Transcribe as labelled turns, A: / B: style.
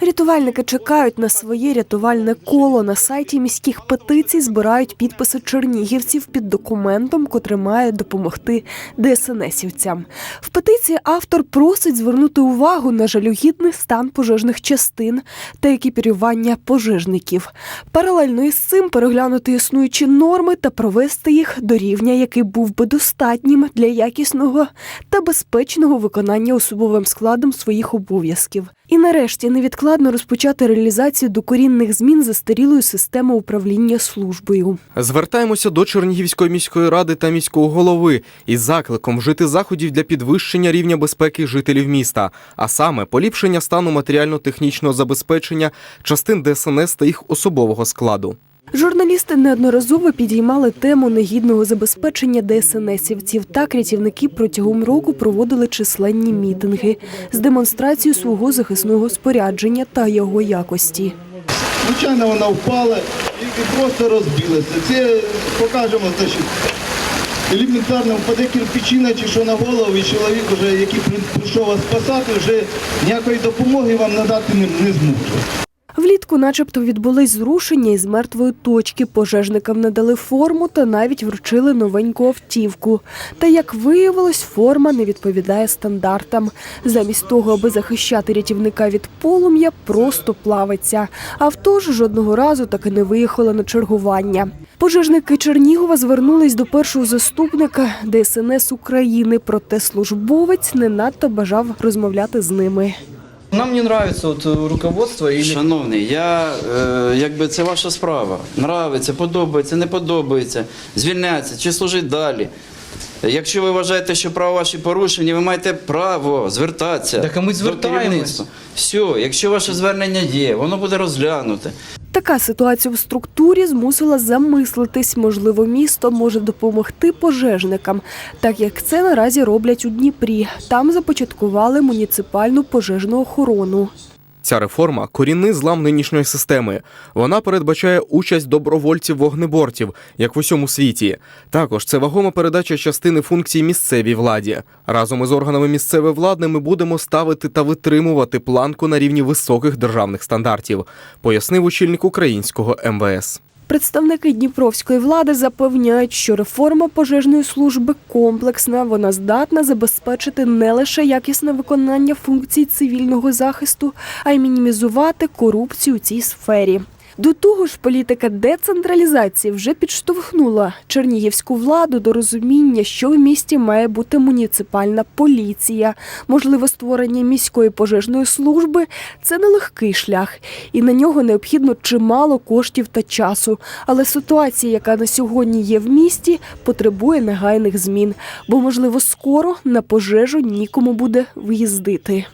A: Рятувальники чекають на своє рятувальне коло. На сайті міських петицій збирають підписи чернігівців під документом, котрий має допомогти ДСНСівцям. В петиції автор просить звернути увагу на жалюгідний стан пожежних частин та екіпірування пожежників. Паралельно із цим переглянути існуючі норми та провести їх до рівня, який був би достатнім для якісного та безпечного виконання особовим складом своїх обов'язків. І нарешті невідкладно розпочати реалізацію докорінних змін застарілої системи управління службою.
B: Звертаємося до Чернігівської міської ради та міського голови із закликом вжити заходів для підвищення рівня безпеки жителів міста, а саме поліпшення стану матеріально-технічного забезпечення частин ДСНС та їх особового складу.
A: Журналісти неодноразово підіймали тему негідного забезпечення ДСНСівців. Так рятівники протягом року проводили численні мітинги з демонстрацією свого захисного спорядження та його якості.
C: Звичайно, вона впала і, просто розбилася. Це покажемо, значить, елементарно впаде кирпичина чи що на голову, і чоловік, вже, який прийшов вас спасати, вже ніякої допомоги вам надати не зможе.
A: Влітку, начебто, відбулись зрушення із мертвої точки. Пожежникам надали форму та навіть вручили новеньку автівку. Та як виявилось, форма не відповідає стандартам. Замість того, аби захищати рятівника від полум'я, просто плавиться. Авто ж жодного разу так і не виїхало на чергування. Пожежники Чернігова звернулись до першого заступника ДСНС України, проте службовець не надто бажав розмовляти з ними.
D: Нам не нравится вот э, руководство или
E: Шановний, я е, якби це ваша справа. Нравиться, подобається, не подобається, звільняться чи служить далі. Якщо ви вважаєте, що права ваші порушені, ви маєте право звертатися
D: Так, а ми звертаємось.
E: Все, якщо ваше звернення є, воно буде розглянуте.
A: Така ситуація в структурі змусила замислитись. Можливо, місто може допомогти пожежникам, так як це наразі роблять у Дніпрі. Там започаткували муніципальну пожежну охорону.
B: Ця реформа корінний злам нинішньої системи. Вона передбачає участь добровольців-вогнеборців, як в усьому світі. Також це вагома передача частини функцій місцевій владі. Разом із органами місцевої влади ми будемо ставити та витримувати планку на рівні високих державних стандартів, пояснив очільник українського МВС.
A: Представники дніпровської влади запевняють, що реформа пожежної служби комплексна. Вона здатна забезпечити не лише якісне виконання функцій цивільного захисту, а й мінімізувати корупцію у цій сфері. До того ж, політика децентралізації вже підштовхнула чернігівську владу до розуміння, що в місті має бути муніципальна поліція. Можливо, створення міської пожежної служби це нелегкий шлях, і на нього необхідно чимало коштів та часу. Але ситуація, яка на сьогодні є в місті, потребує негайних змін, бо можливо скоро на пожежу нікому буде виїздити.